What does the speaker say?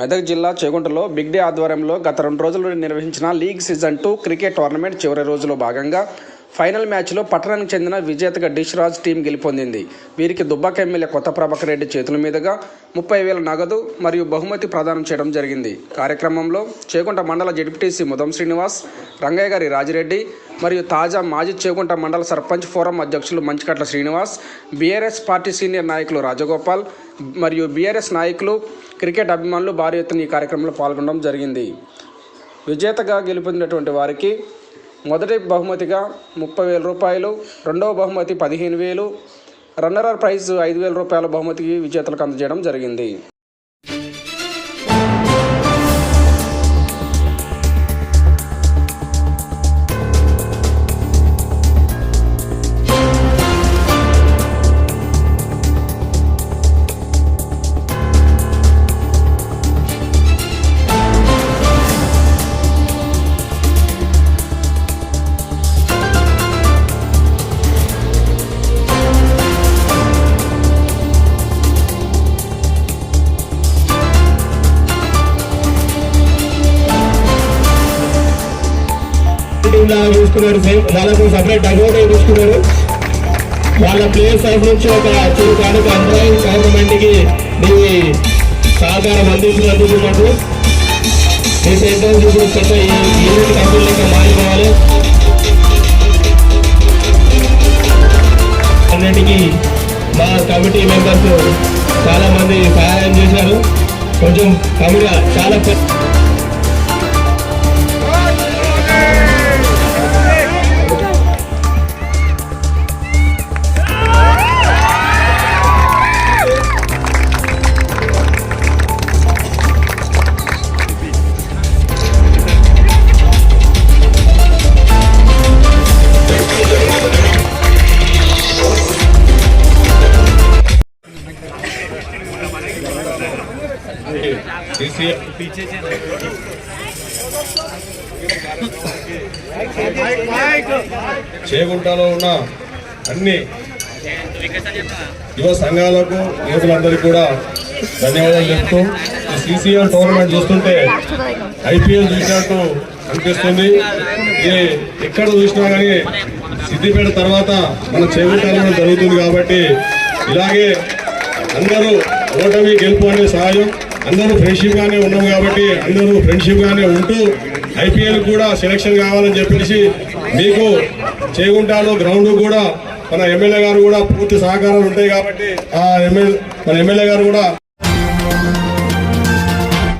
మెదక్ జిల్లా చేగుంటలో big day ఆధ్వర్యంలో గత రెండు రోజుల నుండి నిర్వహించిన league season two cricket tournament చివరి రోజులో భాగంగా ఫైనల్ మ్యాచ్లో పట్టణానికి చెందిన విజేతగా డిష్ రాజ్ టీం గెలుపొందింది. వీరికి దుబ్బాక ఎమ్మెల్యే కొత్త ప్రభాకర్ రెడ్డి చేతుల మీదుగా ముప్పై వేల నగదు మరియు బహుమతి ప్రదానం చేయడం జరిగింది. కార్యక్రమంలో చేగుంట మండల జడ్పీటీసీ ముదం శ్రీనివాస్ రంగయ్య గారి రాజిరెడ్డి మరియు తాజా మాజీ చేగుంట మండల సర్పంచ్ ఫోరం అధ్యక్షులు Manchikatla Srinivas BRS party senior నాయకులు రాజగోపాల్ మరియు బీఆర్ఎస్ నాయకులు క్రికెట్ అభిమానులు భారీ ఎత్తున ఈ కార్యక్రమంలో పాల్గొనడం జరిగింది. విజేతగా గెలుపొందినటువంటి వారికి మొదటి బహుమతిగా ముప్పై వేల రూపాయలు రెండవ బహుమతి పదిహేను వేలు రన్నర్ ప్రైజ్ ఐదు వేల రూపాయల బహుమతికి విజేతలకు అందజేయడం జరిగింది. టీం లాగా చూసుకున్నారు సేమ్ వాళ్ళకు సపరేట్ డగౌట్ చూసుకున్నారు వాళ్ళ ప్లేయర్స్ సైడ్ నుంచి ఒక చిరు కానుక అందరం గవర్నమెంట్కి నీ సహకారం అందించినందుకు మాకు ఈ సెంటర్ ఇప్పుడు పెద్ద యూనిట్ మారిపోవాలి. అన్నిటికీ మా కమిటీ మెంబర్స్ చాలామంది సహాయం చేశారు. కొంచెం కమిటీ చాలా చేగుంటలో ఉన్న అన్ని యువ సంఘాలకు యువకులందరికీ కూడా ధన్యవాదాలు చెప్తూ ఈ సీసీఎల్ టోర్నమెంట్ చూస్తుంటే ఐపీఎల్ చూసినట్టు అనిపిస్తుంది. ఇది ఎక్కడ చూసినా కానీ సిద్దిపేట తర్వాత మన చేగుంటలో జరుగుతుంది కాబట్టి ఇలాగే అందరూ ఓటమి గెలుపు అనే సహాయం అందరూ ఫ్రెండ్షిప్ గానే ఉన్నాం కాబట్టి అందరూ ఫ్రెండ్షిప్ గానే ఉంటూ ఐపీఎల్ కూడా సెలక్షన్ కావాలని చెప్పేసి మీకు చేగుంటాలో గ్రౌండ్ కూడా మన ఎమ్మెల్యే గారు కూడా పూర్తి సహకారాలు ఉంటాయి కాబట్టి ఆ ఎమ్మెల్యే మన ఎమ్మెల్యే గారు కూడా